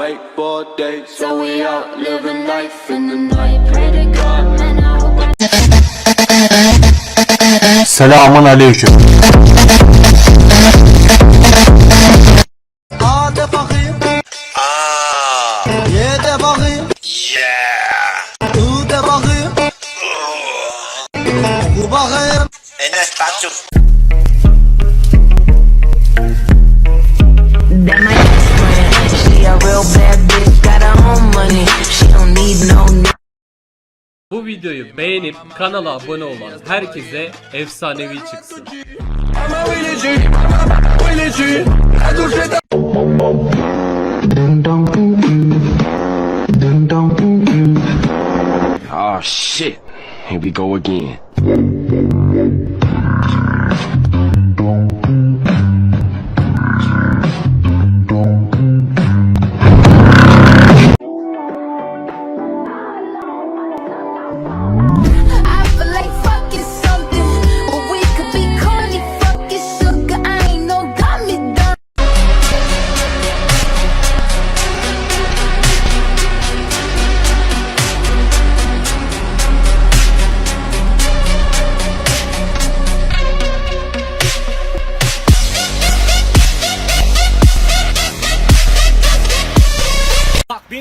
wakeboard days. So we out living life in the night. Pray to God, man, I hope I Selamun aleyküm. A de bakayım. Real bad bitch, got her own money. She don't need no Bu videoyu beğenip kanala abone olan herkese efsanevi çıksın. Oh shit. Here we go again.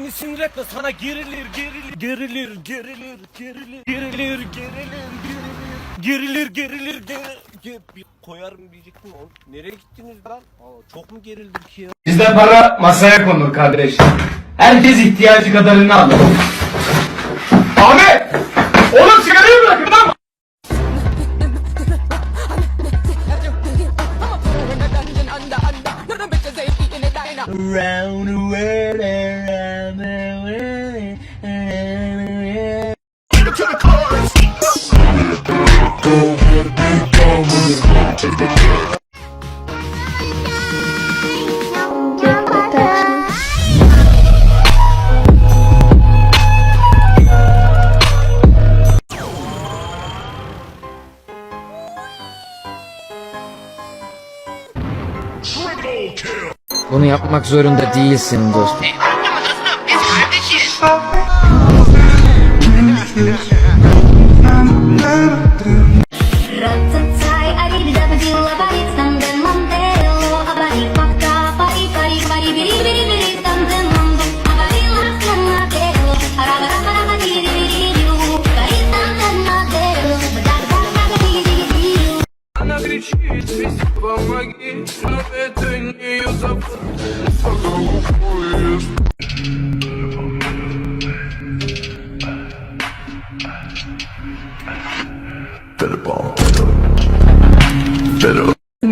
Beni sinir etme sana gerilir gerilir gerilir gerilir gerilir gerilir gerilir gerilir gerilir gerilir gerilir koyarım diyecektim oğlum. Nereye gittiniz lan? Aa, çok mu gerildim ki ya? Bizde para masaya konur kardeş. Herkes ihtiyacı kadarını alır. Ahmet! Bunu yapmak zorunda değilsin dostum. Hey, dostum biz kardeşiz.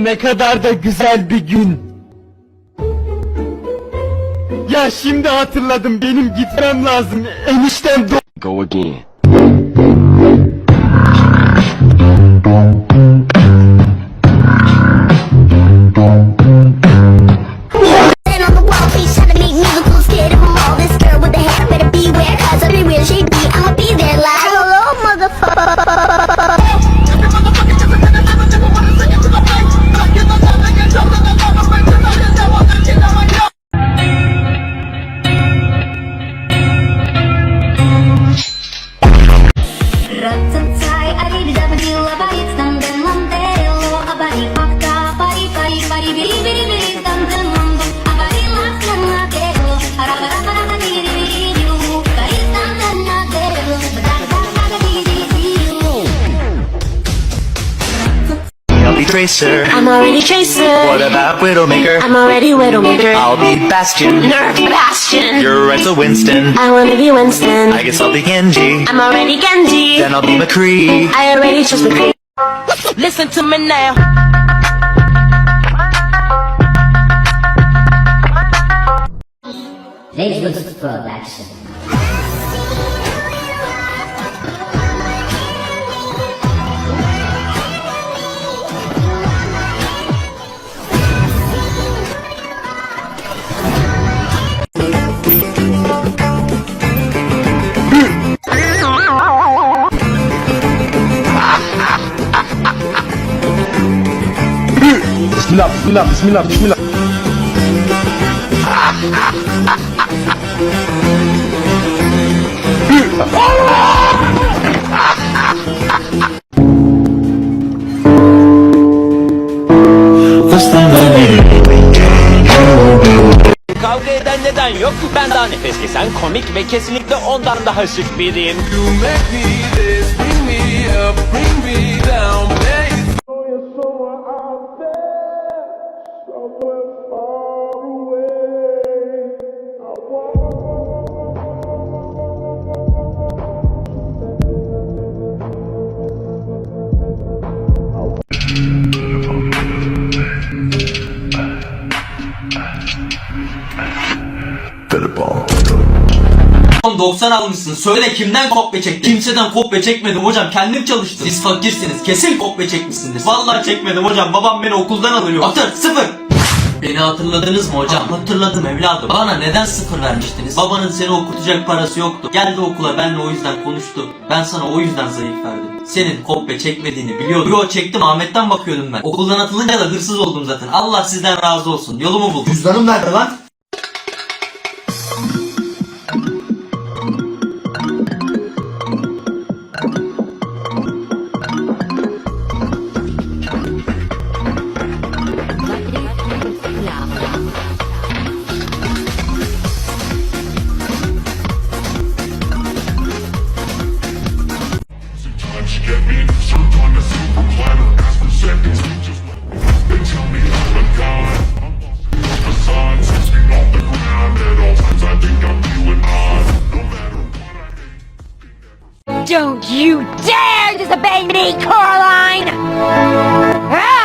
Ne kadar da güzel bir gün. Ya şimdi hatırladım benim gitmem lazım. Eniştem do- Go again. Tracer. I'm already Tracer. What about Widowmaker? I'm already Widowmaker. I'll be Bastion. Nerf Bastion. You're Renzo Winston. I wanna be Winston. I guess I'll be Genji. I'm already Genji. Then I'll be McCree. I already chose McCree. Listen to me now. Facebook Production. Bismillah, bismillah, bismillah. Kavga eden neden yok? Ben daha nefes kesen, komik ve kesinlikle ondan daha şık biriyim. Oğlum 90 almışsın. Söyle kimden kopya çektin? Kimseden kopya çekmedim hocam. Kendim çalıştım. Siz fakirsiniz. Kesin kopya çekmişsiniz. Vallahi çekmedim hocam. Babam beni okuldan alıyor. Atır sıfır. Beni hatırladınız mı hocam? Hatırladım evladım. Bana neden sıfır vermiştiniz? Babanın seni okutacak parası yoktu. Geldi okula benle o yüzden konuştu. Ben sana o yüzden zayıf verdim. Senin kopya çekmediğini biliyordum. Yo çektim Ahmet'ten bakıyordum ben. Okuldan atılınca da hırsız oldum zaten. Allah sizden razı olsun. Yolumu buldum. Cüzdanım nerede lan? Don't you dare disobey me, Coraline! Ah!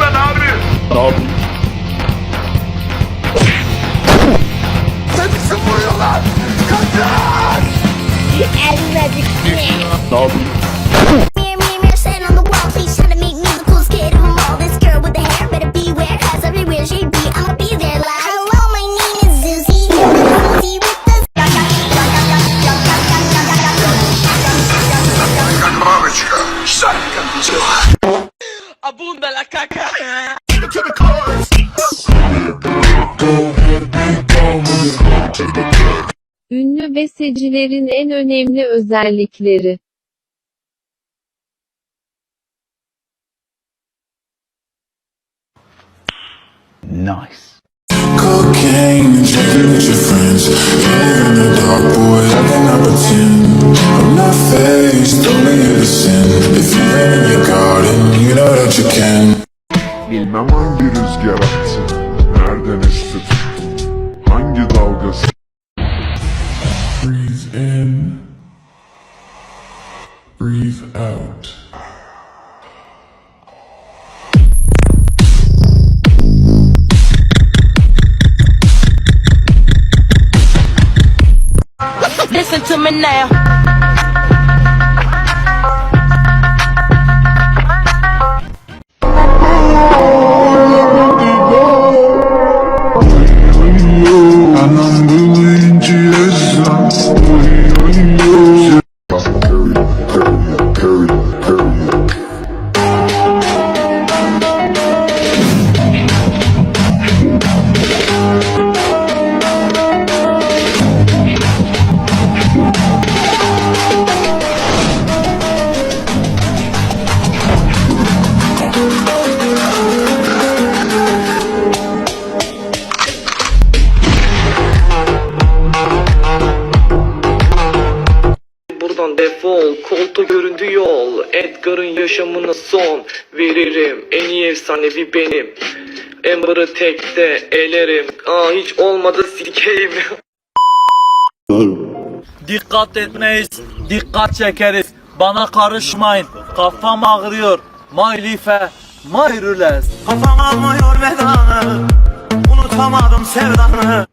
Ben abi. Hepsi vuruyorlar. Mirror, Chorus. Ünlü bestecilerin en önemli özellikleri. Cocaine pretend. I'm not faced, only here sin. If you've been in your garden, you know that you can. Bilmem hangi rüzgar attı. Nereden esti tuttu. Hangi dalgası. Breathe in. Breathe out. Listen to me now. Defol, koltu göründü yol. Edgar'ın yaşamına son veririm. En iyi efsanevi benim. Amber'ı tekte elerim. Aa hiç olmadı sikeyim. Dikkat etmeyiz, dikkat çekeriz. Bana karışmayın, kafam ağrıyor. Maylife, mayrüles. Kafam almıyor vedanı, unutamadım sevdanı.